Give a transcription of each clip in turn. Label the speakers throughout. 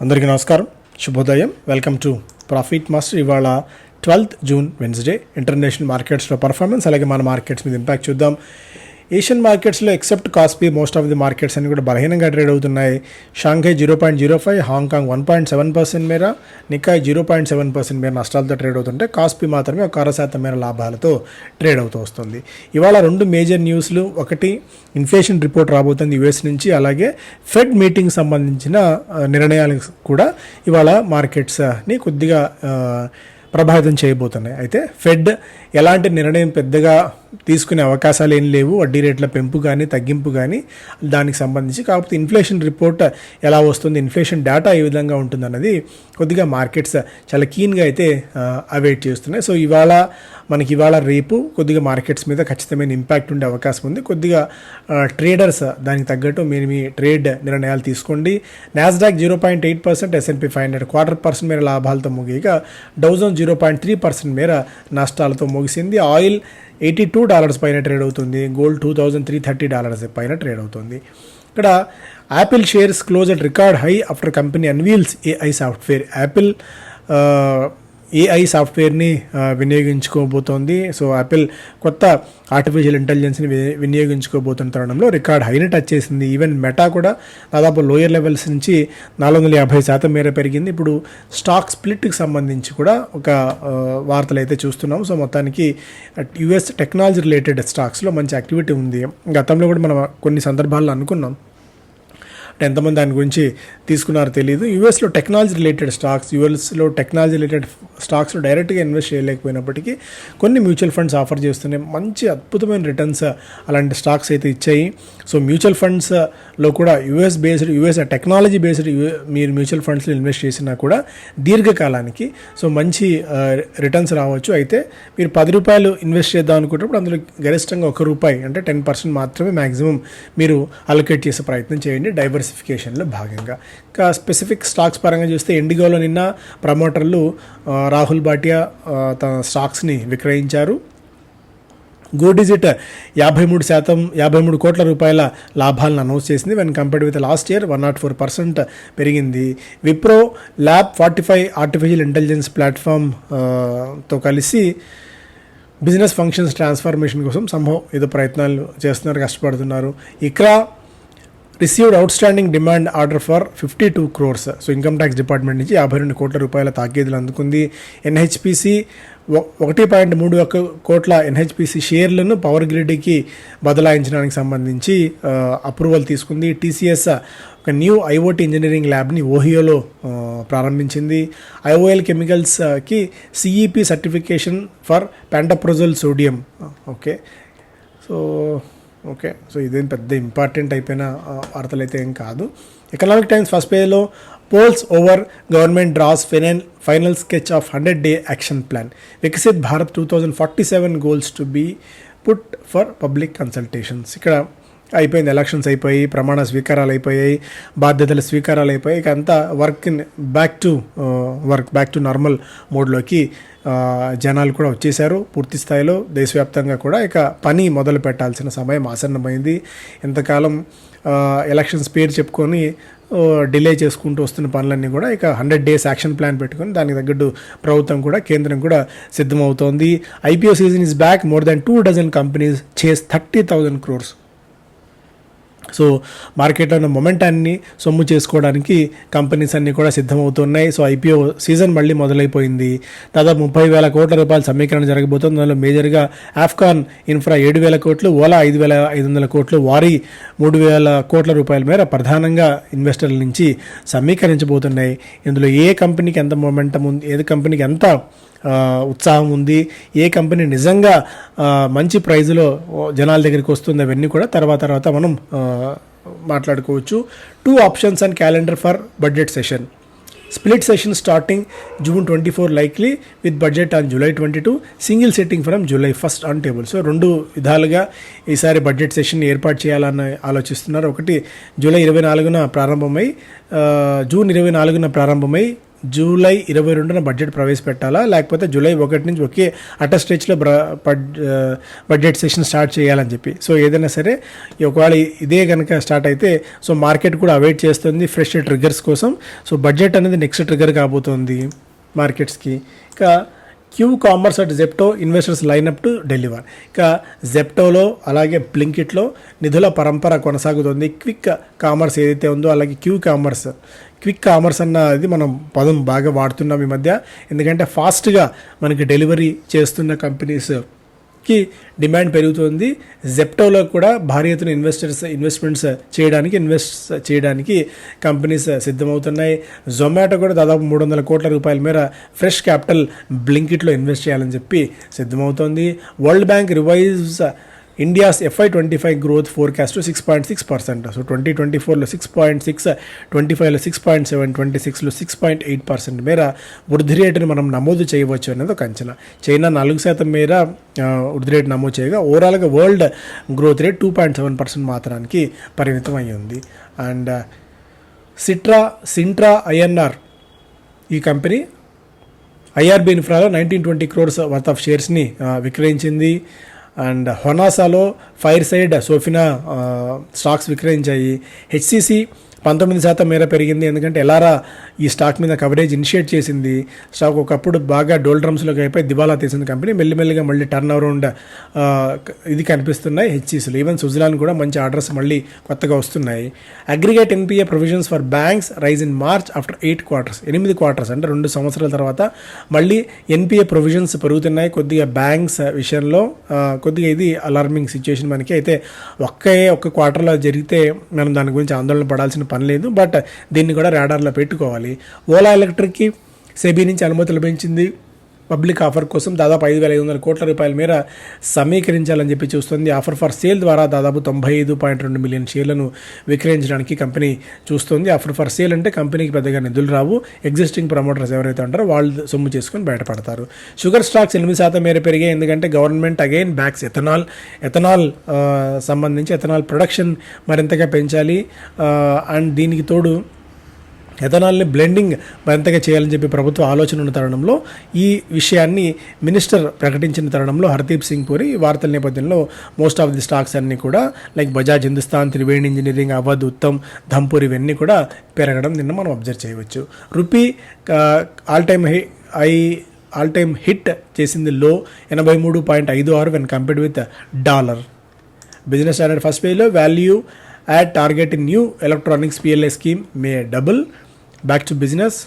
Speaker 1: అందరికీ నమస్కారం. శుభోదయం. వెల్కమ్ టు ప్రాఫిట్ మాస్టర్ ఇవాళ ట్వెల్త్ జూన్ వెన్స్డే ఇంటర్నేషనల్ మార్కెట్స్లో పర్ఫార్మెన్స్ అలాగే మన మార్కెట్స్ మీద ఇంపాక్ట్ చూద్దాం. ఏషియన్ మార్కెట్స్లో except KOSPI most of the markets అన్ని కూడా బలహీనంగా ట్రేడ్ అవుతున్నాయి. Shanghai zero point zero five Hong Kong one point seven percent మేర Nikkei zero point seven percent మేర నష్టాలతో ట్రేడ్ అవుతుంటే కాస్పీ మాత్రమే ఒక అర శాతం మేర లాభాలతో ట్రేడ్ అవుతూ వస్తుంది. ఇవాళ రెండు మేజర్ న్యూస్లు ఒకటి ఇన్ఫ్లేషన్ రిపోర్ట్ రాబోతుంది యుఎస్ నుంచి అలాగే ఫెడ్ మీటింగ్ సంబంధించిన నిర్ణయాలు కూడా ఇవాళ మార్కెట్స్ని కొద్దిగా ప్రభావితం చేయబోతున్నాయి. అయితే ఫెడ్ ఎలాంటి నిర్ణయం పెద్దగా తీసుకునే అవకాశాలు ఏం లేవు. వడ్డీ రేట్ల పెంపు కానీ తగ్గింపు కానీ దానికి సంబంధించి. కాకపోతే ఇన్ఫ్లేషన్ రిపోర్ట్ ఎలా వస్తుంది ఇన్ఫ్లేషన్ డేటా ఏ విధంగా ఉంటుందన్నది కొద్దిగా మార్కెట్స్ చాలా కీన్గా అయితే అవైట్ చేస్తున్నాయి. సో ఇవాళ మనకి ఇవాళ రేపు కొద్దిగా మార్కెట్స్ మీద ఖచ్చితమైన ఇంపాక్ట్ ఉండే అవకాశం ఉంది. కొద్దిగా ట్రేడర్స్ దానికి తగ్గట్టు మీరు మీ ట్రేడ్ నిర్ణయాలు తీసుకోండి. Nasdaq zero point eight percent S and P five hundred quarter percent మేర లాభాలతో ముగియగా Dow Jones zero point three percent మేర నష్టాలతో ముగిసింది. ఆయిల్ ఎయిటీ టూ డాలర్స్ పైన ట్రేడ్ అవుతుంది. Gold two thousand three thirty dollars పైన ట్రేడ్ అవుతుంది. ఇక్కడ Apple shares close at record high after company unveils AI software Apple AI సాఫ్ట్వేర్ని వినియోగించుకోబోతోంది. సో యాపిల్ కొత్త ఆర్టిఫిషియల్ ఇంటెలిజెన్స్ని వినియోగించుకోబోతున్న తరుణంలో రికార్డ్ హైని టచ్ చేసింది. ఈవెన్ మెటా కూడా దాదాపు లోయర్ లెవెల్స్ నుంచి నాలుగు వందల యాభై శాతం మేర పెరిగింది. ఇప్పుడు స్టాక్ స్ప్లిట్కి సంబంధించి కూడా ఒక వార్తలు అయితే చూస్తున్నాం. సో మొత్తానికి యుఎస్ టెక్నాలజీ రిలేటెడ్ స్టాక్స్లో మంచి యాక్టివిటీ ఉంది. గతంలో కూడా మనం కొన్ని సందర్భాల్లో అనుకున్నాం. ఎంతమంది దాని గురించి తీసుకున్నారో తెలియదు యూఎస్లో టెక్నాలజీ రిలేటెడ్ స్టాక్స్ యూఎస్లో టెక్నాలజీ రిలేటెడ్ స్టాక్స్లో డైరెక్ట్గా ఇన్వెస్ట్ చేయలేకపోయినప్పటికీ కొన్ని మ్యూచువల్ ఫండ్స్ ఆఫర్ చేస్తున్నాయి. మంచి అద్భుతమైన రిటర్న్స్ అలాంటి స్టాక్స్ అయితే ఇచ్చాయి. సో మ్యూచువల్ ఫండ్స్లో కూడా US based US technology based మీరు మ్యూచువల్ ఫండ్స్లో ఇన్వెస్ట్ చేసినా కూడా దీర్ఘకాలానికి సో మంచి రిటర్న్స్ రావచ్చు. అయితే మీరు పది రూపాయలు ఇన్వెస్ట్ చేద్దాం అనుకున్నప్పుడు అందులో గరిష్టంగా ఒక రూపాయి అంటే టెన్ పర్సెంట్ మాత్రమే మ్యాక్సిమం మీరు అలొకేట్ చేసే ప్రయత్నం చేయండి. డైవర్స్ డైవర్సిఫికేషన్లో భాగంగా. ఇంకా స్పెసిఫిక్ స్టాక్స్ పరంగా చూస్తే ఇండిగోలో నిన్న ప్రమోటర్లు రాహుల్ భాటియా తన స్టాక్స్ని విక్రయించారు. గో డిజిట్ యాభై మూడు శాతం యాభై మూడు కోట్ల రూపాయల లాభాలను అనౌన్స్ చేసింది. When compared with last year one naught four percent పెరిగింది. Wipro lab forty five artificial intelligence ప్లాట్ఫామ్తో కలిసి బిజినెస్ ఫంక్షన్స్ ట్రాన్స్ఫర్మేషన్ కోసం సంభవం ఏదో ప్రయత్నాలు చేస్తున్నారు కష్టపడుతున్నారు. ICRA received outstanding demand order for fifty two crores so income tax department నుంచి యాభై రెండు కోట్ల రూపాయల తాకీదులు అందుకుంది. ఎన్హెచ్పిసి ఒకటి పాయింట్ మూడు ఒక్క కోట్ల ఎన్హెచ్పిసి షేర్లను పవర్ గ్రిడ్కి బదలాయించడానికి సంబంధించి అప్రూవల్ తీసుకుంది. టీసీఎస్ ఒక న్యూ ఐఓటీ ఇంజనీరింగ్ ల్యాబ్ని ఓహియోలో ప్రారంభించింది. IOL కెమికల్స్కి CEP certification for pantoprazole sodium. Okay. So okay. So ఇదేం పెద్ద ఇంపార్టెంట్ అయిపోయిన వార్తలు అయితే ఏం కాదు. ఎకనామిక్ టైమ్స్ ఫస్ట్ పేజ్లో polls over government draws final final sketch of hundred day action plan Viksit Bharat two thousand forty seven goals to be put for public consultations ఇక్కడ అయిపోయింది ఎలక్షన్స్ అయిపోయి ప్రమాణ స్వీకారాలు అయిపోయాయి బాధ్యతల స్వీకారాలు అయిపోయాయి. ఇక అంతా work back to work back to normal మోడ్లోకి జనాలు కూడా వచ్చేసారు పూర్తి స్థాయిలో దేశవ్యాప్తంగా కూడా ఇక పని మొదలు పెట్టాల్సిన సమయం ఆసన్నమైంది. ఇంతకాలం ఎలక్షన్స్ పేరు చెప్పుకొని డిలే చేసుకుంటూ వస్తున్న పనులన్నీ కూడా ఇక హండ్రెడ్ డేస్ యాక్షన్ ప్లాన్ పెట్టుకొని దానికి తగ్గట్టు ప్రభుత్వం కూడా కేంద్రం కూడా సిద్ధమవుతోంది. IPO season is back. More than two dozen companies chase thirty thousand crores so మార్కెట్లో ఉన్న మొమెంటాన్ని సొమ్ము చేసుకోవడానికి కంపెనీస్ అన్నీ కూడా సిద్ధమవుతున్నాయి. సో ఐపీఓ సీజన్ మళ్ళీ మొదలైపోయింది. దాదాపు ముప్పై వేల కోట్ల రూపాయల సమీకరణ జరగబోతుంది. దానిలో మేజర్గా ఆఫ్ఘాన్ ఇన్ఫ్రా ఏడు వేల కోట్లు ఓలా ఐదు వేల ఐదు వందల కోట్లు వారి మూడు వేల కోట్ల రూపాయల మేర ప్రధానంగా ఇన్వెస్టర్ల నుంచి సమీకరించబోతున్నాయి. ఇందులో ఏ కంపెనీకి ఎంత మొమెంటం ఉంది ఏ కంపెనీకి ఎంత ఉత్సాహం ఉంది ఏ కంపెనీ నిజంగా మంచి ప్రైజ్లో జనాల దగ్గరికి వస్తుంది అవన్నీ కూడా తర్వాత తర్వాత మనం మాట్లాడుకోవచ్చు. Two options and calendar for budget session split session starting June twenty four likely with budget on July twenty two single setting from July first on table so రెండు విధాలుగా ఈసారి బడ్జెట్ సెషన్ ఏర్పాటు చేయాలని ఆలోచిస్తున్నారు. ఒకటి జూలై ఇరవై నాలుగున ప్రారంభమై జూన్ ఇరవై నాలుగున ప్రారంభమై జూలై ఇరవై రెండున బడ్జెట్ ప్రవేశపెట్టాలా? లేకపోతే జూలై ఒకటి నుంచి ఒకే అట స్టేజ్లో బ్ర బడ్జెట్ సెషన్ స్టార్ట్ చేయాలని చెప్పి. సో ఏదైనా సరే ఒకవేళ ఇదే కనుక స్టార్ట్ అయితే సో మార్కెట్ కూడా అవైట్ చేస్తుంది ఫ్రెష్ ట్రిగ్గర్స్ కోసం. సో బడ్జెట్ అనేది నెక్స్ట్ ట్రిగ్గర్ కాబోతోంది మార్కెట్స్కి. ఇంకా Q commerce at Zepto investors lineup to deliver ఇక జెప్టోలో అలాగే బ్లింకిట్లో నిధుల పరంపర కొనసాగుతుంది. క్విక్ కామర్స్ ఏదైతే ఉందో అలాగే క్యూ కామర్స్. క్విక్ కామర్స్ అన్నది మనం పదం బాగా వాడుతున్నాం ఈ మధ్య. ఎందుకంటే ఫాస్ట్గా మనకి డెలివరీ చేస్తున్న కంపెనీస్ కి డిమాండ్ పెరుగుతుంది. జెప్టోలో కూడా భారీ ఎత్తున ఇన్వెస్టర్స్ ఇన్వెస్ట్మెంట్స్ చేయడానికి ఇన్వెస్ట్ చేయడానికి కంపెనీస్ సిద్ధమవుతున్నాయి. జొమాటో కూడా దాదాపు మూడు వందల కోట్ల రూపాయల మేర ఫ్రెష్ క్యాపిటల్ బ్లింకిట్లో ఇన్వెస్ట్ చేయాలని చెప్పి సిద్ధమవుతోంది. World Bank revise India's FY twenty five growth forecast six point six percent so twenty twenty ఫోర్లో సిక్స్ పాయింట్ సిక్స్ ట్వంటీ ఫైవ్లో సిక్స్ పాయింట్ సెవెన్ ట్వంటీ సిక్స్లో సిక్స్ పాయింట్ ఎయిట్ పర్సెంట్ మేర వృద్ధి రేటును మనం నమోదు చేయవచ్చు అనేది ఒక అంచనా. చైనా నాలుగు శాతం మేర వృద్ధి రేటు నమోదు చేయగా ఓవరాల్గా world growth rate two point seven percent మాత్రానికి పరిమితం అయి ఉంది. అండ్ సిట్రా సింట్రా ఐఎన్ఆర్ ఈ company IRB ఇన్ఫ్రాలో nineteen twenty crores worth of షేర్స్ని విక్రయించింది. అండ్ హొనాసాలో ఫైర్ సైడ్ సోఫినా స్టాక్స్ విక్రయించాయి. హెచ్సిసి పంతొమ్మిది శాతం మేర పెరిగింది. ఎందుకంటే ఎలారా ఈ స్టాక్ మీద కవరేజ్ ఇనిషియేట్ చేసింది. స్టాక్ ఒకప్పుడు బాగా డోల్ డ్రమ్స్లోకి అయిపోయి దివాలా తీసింది కంపెనీ. మెల్లిమెల్లిగా మళ్ళీ టర్న్ అరౌండ్ ఇది కనిపిస్తున్నాయి హెచ్సిసిలు. ఈవెన్ సుజలాన్ కూడా మంచి ఆర్డర్స్ మళ్ళీ కొత్తగా వస్తున్నాయి. Aggregate NPA provisions for banks rise in March after eight quarters ఎనిమిది క్వార్టర్స్ అంటే రెండు సంవత్సరాల తర్వాత మళ్ళీ ఎన్పిఏ ప్రొవిజన్స్ పెరుగుతున్నాయి. కొద్దిగా బ్యాంక్స్ విషయంలో కొద్దిగా ఇది అలార్మింగ్ సిచ్యుయేషన్ మనకి. అయితే ఒక్కే ఒక్క క్వార్టర్లో జరిగితే మనం దాని గురించి ఆందోళన పడాల్సిన పని లేదు బట్ దీన్ని కూడా రాడార్లో పెట్టుకోవాలి. ఓలా ఎలక్ట్రిక్కి సెబీ నుంచి అనుమతి లభించింది పబ్లిక్ ఆఫర్ కోసం దాదాపు ఐదు వేల ఐదు వందల కోట్ల రూపాయల మేర సమీకరించాలని చెప్పి చూస్తుంది. ఆఫర్ ఫర్ సేల్ ద్వారా దాదాపు తొంభై ఐదు పాయింట్ రెండు మిలియన్ షేర్లను విక్రయించడానికి కంపెనీ చూస్తుంది. ఆఫర్ ఫర్ సేల్ అంటే కంపెనీకి పెద్దగా నిధులు రావు. ఎగ్జిస్టింగ్ ప్రమోటర్స్ ఎవరైతే ఉంటారో వాళ్ళు సొమ్ము చేసుకొని బయటపడతారు. షుగర్ స్టాక్స్ ఎనిమిది శాతం మేర పెరిగాయి ఎందుకంటే government again backs ethanol ethanol సంబంధించి ఎథనాల్ ప్రొడక్షన్ మరింతగా పెంచాలి. అండ్ దీనికి తోడు ఎథనాల్ని బ్లెండింగ్ మరింతగా చేయాలని చెప్పి ప్రభుత్వ ఆలోచన ఉన్న తరుణంలో ఈ విషయాన్ని మినిస్టర్ ప్రకటించిన తరుణంలో హర్దీప్ సింగ్ పూరి వార్తల నేపథ్యంలో మోస్ట్ ఆఫ్ ది స్టాక్స్ అన్నీ కూడా లైక్ బజాజ్ హిందుస్థాన్ త్రివేణి ఇంజనీరింగ్ అవధ్ ఉత్తమ్ ధంపూర్ ఇవన్నీ కూడా పెరగడం నిన్న మనం అబ్జర్వ్ చేయవచ్చు. Rupee all time high I all time hit చేసింది లో ఎనభై మూడు పాయింట్ ఐదు ఆరు when compared with dollar business standard first పేజ్లో value add target in new electronics PLA scheme may double back to business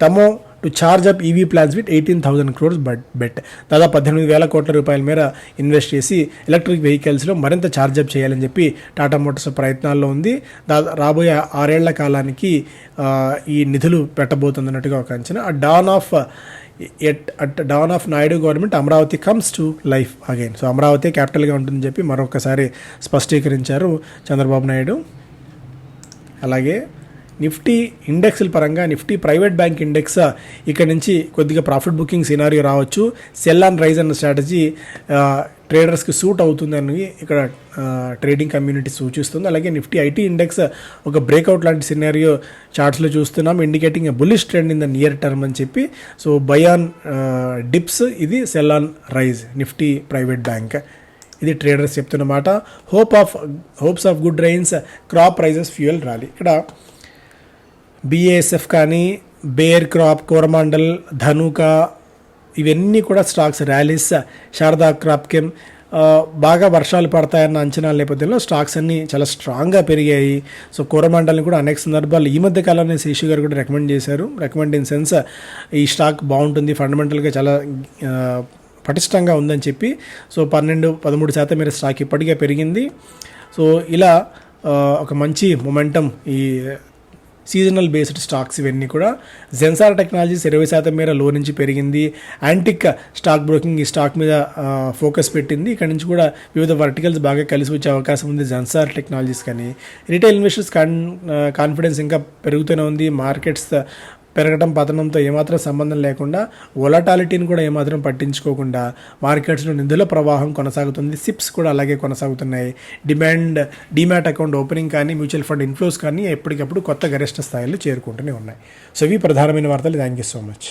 Speaker 1: tomorrow to charge up EV plans with eighteen thousand crores but bet దాదాపు పద్దెనిమిది వేల కోట్ల రూపాయల మేర invest చేసి electric వెహికల్స్లో మరింత charge up చేయాలని చెప్పి టాటా మోటార్స్ ప్రయత్నాల్లో ఉంది. దా రాబోయే ఆరేళ్ళ కాలానికి ఈ నిధులు పెట్టబోతుందన్నట్టుగా ఒక అంచనా. ఆ dawn of at at dawn of Naidu government Amaravati comes to life again so Amaravati క్యాపిటల్గా ఉంటుందని చెప్పి మరొకసారి స్పష్టీకరించారు చంద్రబాబు నాయుడు. అలాగే నిఫ్టీ ఇండెక్స్ల పరంగా నిఫ్టీ ప్రైవేట్ బ్యాంక్ ఇండెక్స్ ఇక్కడ నుంచి కొద్దిగా ప్రాఫిట్ బుకింగ్ సినారియో రావచ్చు. సెల్ అండ్ రైజ్ అన్న స్ట్రాటజీ ట్రేడర్స్కి సూట్ అవుతుందని ఇక్కడ ట్రేడింగ్ కమ్యూనిటీ సూచిస్తుంది. అలాగే నిఫ్టీ ఐటీ ఇండెక్స్ ఒక బ్రేక్అవుట్ లాంటి సినారియో చార్ట్స్లో చూస్తున్నాం. Indicating bullish trend in the near term అని చెప్పి. సో బయాన్ డిప్స్ ఇది sell on rise Nifty private bank. ఇది traders చెప్తున్నమాట hope of hopes of good rains crop prices fuel rally. ఇక్కడ BASF కానీ బేర్ క్రాప్ కోరమాండల్ ధనుక ఇవన్నీ కూడా stocks rallies Sharda crop chem బాగా వర్షాలు పడతాయన్న అంచనాల నేపథ్యంలో స్టాక్స్ అన్నీ చాలా స్ట్రాంగ్గా పెరిగాయి. సో కోరమండల్ని కూడా అనేక సందర్భాలు ఈ మధ్య కాలంలో శేషు గారు కూడా రికమెండ్ చేశారు. రికమెండ్ ఇన్ సెన్స్ ఈ స్టాక్ బాగుంటుంది ఫండమెంటల్గా చాలా పటిష్టంగా ఉందని చెప్పి. సో పన్నెండు పదమూడు శాతం మేర స్టాక్ ఇప్పటికే పెరిగింది. సో ఇలా ఒక మంచి మొమెంటం ఈ సీజనల్ బేస్డ్ స్టాక్స్ ఇవన్నీ కూడా. జెన్సార్ టెక్నాలజీస్ ఇరవై శాతం మేర లో నుంచి పెరిగింది. యాంటిక్ స్టాక్ బ్రోకింగ్ ఈ స్టాక్ మీద ఫోకస్ పెట్టింది. ఇక్కడ నుంచి కూడా వివిధ వర్టికల్స్ బాగా కలిసి వచ్చే అవకాశం ఉంది జెన్సార్ టెక్నాలజీస్ కానీ. రిటైల్ ఇన్వెస్టర్స్ కాన్ కాన్ఫిడెన్స్ ఇంకా పెరుగుతూనే ఉంది. మార్కెట్స్ పెరగడం పతనంతో ఏమాత్రం సంబంధం లేకుండా వొలటాలిటీని కూడా ఏమాత్రం పట్టించుకోకుండా మార్కెట్స్లో నిధుల ప్రవాహం కొనసాగుతుంది. సిప్స్ కూడా అలాగే కొనసాగుతున్నాయి. డిమాండ్ డిమాట్ అకౌంట్ ఓపెనింగ్ కానీ మ్యూచువల్ ఫండ్ ఇన్ఫ్లోస్ కానీ ఎప్పటికప్పుడు కొత్త గరిష్ట స్థాయిలో చేరుకుంటూనే ఉన్నాయి. సో ఇవి ప్రధానమైన వార్తలు. Thank you so much